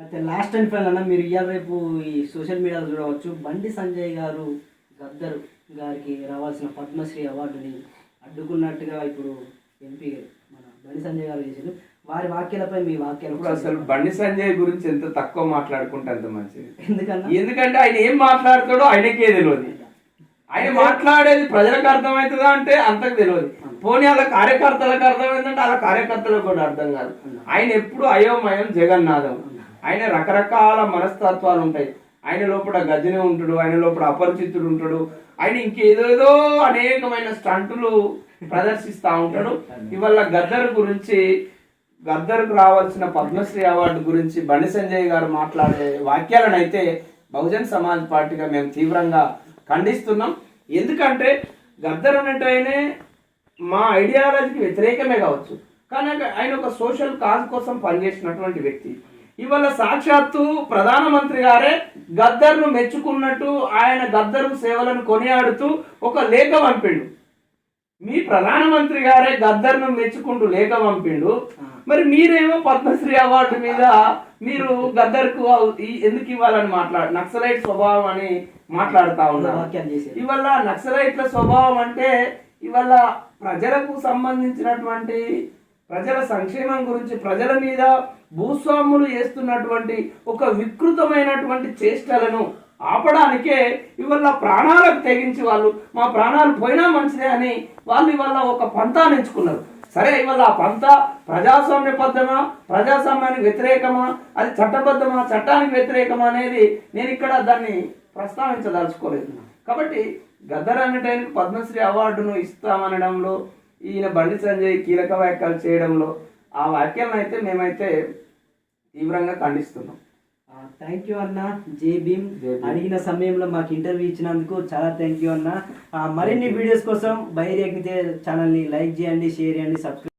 అయితే last and final అన్న మీరు ఇవాళ రేపు ఈ సోషల్ మీడియాలో చూడవచ్చు. బండి సంజయ్ గారు గద్దర్ గారికి రావాల్సిన పద్మశ్రీ అవార్డుని అడ్డుకున్నట్టుగా ఇప్పుడు ఎంపీ మన బండి సంజయ్ గారు చేశారు వారి వాక్యాలపై మీ వాక్యాలు ఇప్పుడు అసలు బండి సంజయ్ గురించి ఎంత తక్కువ మాట్లాడుకుంటే అంత మంచిది. ఎందుకన్నా? ఎందుకంటే ఆయన ఏం మాట్లాడతాడో ఆయనకే తెలియదు. ఆయన మాట్లాడేది ప్రజలకు అర్థమవుతుందా అంటే అంతకు తెలియదు. పోనీ వాళ్ళ కార్యకర్తలకు అర్థమైందంటే వాళ్ళ కార్యకర్తలకు కూడా అర్థం కాదు. ఆయన ఎప్పుడు అయోమయం జగన్నాథం. ఆయన రకరకాల మనస్తత్వాలు ఉంటాయి. ఆయన లోపల గజని ఉంటాడు ఆయన లోపల అపరిచితుడు ఉంటాడు. ఆయన ఇంకేదేదో అనేకమైన స్టంటులు ప్రదర్శిస్తూ ఉంటాడు. ఇవాళ గద్దర్ గురించి గద్దర్కు రావాల్సిన పద్మశ్రీ అవార్డు గురించి బండి సంజయ్ గారు మాట్లాడే వాక్యాలను అయితే బహుజన్ సమాజ్ పార్టీగా మేము తీవ్రంగా ఖండిస్తున్నాం. ఎందుకంటే గద్దర్ అనేటైనే మా ఐడియాలజీకి వ్యతిరేకమే కావచ్చు. కానీ ఆయన ఒక సోషల్ కాజ్ కోసం పనిచేసినటువంటి వ్యక్తి. ఇవాళ సాక్షాత్తు ప్రధానమంత్రి గారే గద్దర్ను మెచ్చుకున్నట్టు ఆయన గద్దరు సేవలను కొనియాడుతూ ఒక లేఖ పంపిండు. మీ ప్రధానమంత్రి గారే గద్దర్ను మెచ్చుకుంటూ లేఖ పంపిండు. మరి మీరేమో పద్మశ్రీ అవార్డు మీద మీరు గద్దర్కు ఎందుకు ఇవ్వాలని మాట్లాడు నక్సలైట్ స్వభావం అని మాట్లాడుతా ఉన్నారు. ఇవాళ నక్సలైట్ల స్వభావం అంటే ఇవాళ ప్రజలకు సంబంధించినటువంటి ప్రజల సంక్షేమం గురించి ప్రజల మీద భూస్వాములు చేస్తున్నటువంటి ఒక వికృతమైనటువంటి చేష్టలను ఆపడానికే ఇవాళ ప్రాణాలకు తెగించి వాళ్ళు మా ప్రాణాలు పోయినా మంచిదే అని వాళ్ళు ఇవాళ ఒక పంతాన్ని ఎంచుకున్నారు సరే ఇవాళ ఆ పంత ప్రజాస్వామ్యబద్ధమా ప్రజాస్వామ్యానికి వ్యతిరేకమా అది చట్టబద్ధమా చట్టానికి వ్యతిరేకమా అనేది నేను ఇక్కడ దాన్ని ప్రస్తావించదలుచుకోలేదు. కాబట్టి గద్దర్ టైంకి పద్మశ్రీ అవార్డును ఇస్తామనడంలో ఈయన బండి సంజయ్ కీలక వ్యాఖ్యలు చేయడంలో ఆ వ్యాఖ్యలను అయితే మేమైతే తీవ్రంగా ఖండిస్తున్నాం. థ్యాంక్ యూ అన్న జే భీమ్. అడిగిన సమయంలో మాకు ఇంటర్వ్యూ ఇచ్చినందుకు చాలా థ్యాంక్ యూ అన్న. మరిన్ని వీడియోస్ కోసం బైరి ఛానల్ని లైక్ చేయండి షేర్ చేయండి సబ్స్క్రైబ్